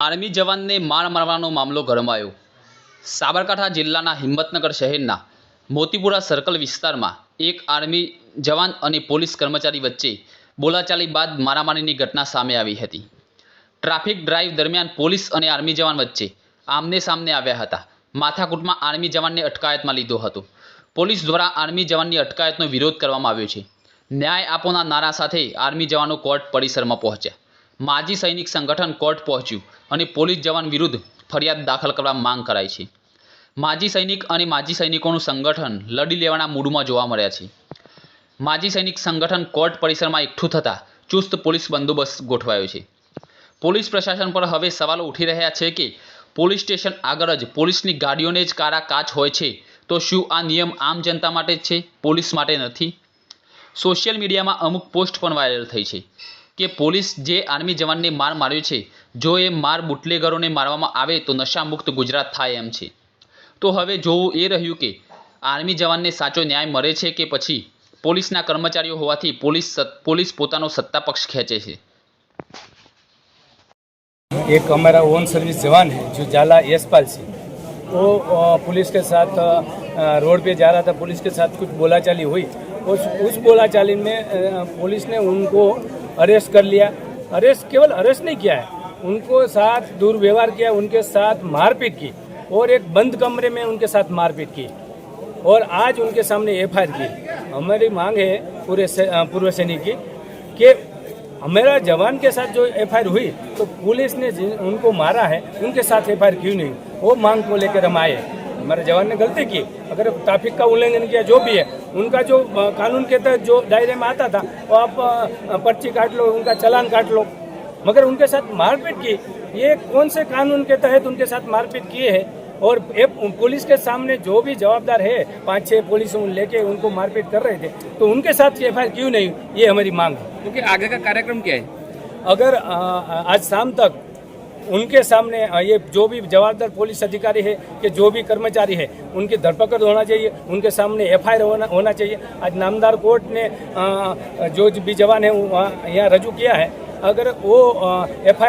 Army જવાનને માર મારવાનો મામલો ગરમાયો. સાબરકાંઠા જિલ્લાના હિંમતનગર શહેરના મોતીપુરા સર્કલ વિસ્તારમાં એક આર્મી જવાન અને પોલીસ કર્મચારી વચ્ચે બોલાચાલી બાદ મારામારીની ઘટના સામે આવી હતી. ટ્રાફિક ડ્રાઈવ દરમિયાન પોલીસ અને આર્મી જવાન વચ્ચે આમને સામને આવ્યા હતા. માથાકૂટમાં આર્મી જવાનને અટકાયતમાં લીધો હતો. પોલીસ દ્વારા આર્મી જવાનની અટકાયતનો વિરોધ કરવામાં આવ્યો છે. ન્યાય આપોના નારા સાથે આર્મી જવાનો કોર્ટ પરિસરમાં પહોંચ્યા. માજી સૈનિક સંગઠન કોર્ટ પહોંચ્યું અને પોલીસ જવાન વિરુદ્ધ ફરિયાદ દાખલ કરવા માંગ કરાઈ છે. માજી સૈનિક અને માજી સૈનિકોનું સંગઠન લડી લેવાના મૂડમાં જોવા મળ્યા છે. માજી સૈનિક સંગઠન કોર્ટ પરિસરમાં એકઠું થતાં ચુસ્ત પોલીસ બંદોબસ્ત ગોઠવાયો છે. પોલીસ પ્રશાસન પર હવે સવાલો ઉઠી રહ્યા છે કે પોલીસ સ્ટેશન આગળ જ પોલીસની ગાડીઓને જ કારા કાચ હોય છે તો શું આ નિયમ આમ જનતા માટે જ છે, પોલીસ માટે નથી? સોશિયલ મીડિયામાં અમુક પોસ્ટ પણ વાયરલ થઈ છે કે પોલીસ જે આર્મી જવાનને માર માર્યો છે જો એ માર બુટલેગરોને મારવામાં આવે તો નશામુક્ત ગુજરાત થાય એમ છે તો હવે જોવું એ રહ્યું કે આર્મી જવાનને સાચો ન્યાય મળે છે કે પછી પોલીસના કર્મચારીઓ હોવાથી પોલીસ સત- પોલીસ પોતાનો સત્તા પક્ષ ખેંચે છે एक हमारा ओन सर्विस जवान है जो जाला यशपाल सिंह वो अ, पुलिस के साथ अ, रोड पे जा रहा था पुलिस के साथ कुछ बोलाचाली हुई उस उस बोलाचाली में पुलिस ने उनको अरेस्ट कर लिया। अरेस्ट केवल अरेस्ट नहीं किया है, उनको साथ दुर्व्यवहार किया, उनके साथ मारपीट की और एक बंद कमरे में उनके साथ मारपीट की और आज उनके सामने एफआईआर की। हमारी मांग है पूरे से- पूर्व सैनिक की कि हमारा जवान के साथ जो एफआईआर हुई तो पुलिस ने उनको मारा है, उनके साथ एफआईआर क्यों नहीं? वो मांग को लेकर हम आए हमारे जवान ने गलती की। अगर ट्रैफ़िक का उल्लंघन किया जो भी है उनका जो कानून के तहत जो दायरे में आता था वो आप पर्ची काट लो उनका चलान काट लो। मगर उनके साथ मारपीट की ये कौन से कानून के तहत उनके साथ मारपीट किए है? और पुलिस के सामने जो भी जवाबदार है पाँच छह पुलिस उन लेके उनको मारपीट कर रहे थे तो उनके साथ एफ़ क्यों नहीं? ये हमारी मांग है। क्योंकि आगे का कार्यक्रम क्या है? अगर अ, आज शाम तक उनके सामने अ, ये जो भी जवाबदार पुलिस अधिकारी है कि जो भी कर्मचारी है उनकी धरपकड़ होना चाहिए उनके सामने एफ होना होना चाहिए आज नामदार कोर्ट ने अ, जो भी जवान है वो वहाँ यहाँ रजू किया है अगर वो एफ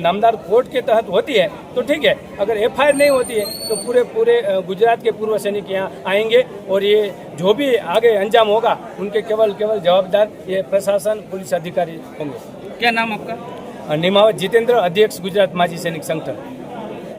नामदार कोर्ट के तहत होती है तो ठीक है अगर एफ नहीं होती है तो पूरे पूरे अ, गुजरात के पूर्व सैनिक यहाँ आएंगे और ये जो भी आगे अंजाम होगा उनके केवल केवल जवाबदार ये प्रशासन पुलिस अधिकारी होंगे क्या नाम आपका નિમાવત જીતેન્દ્ર અધ્યક્ષ ગુજરાત માજી સૈનિક સંગઠન.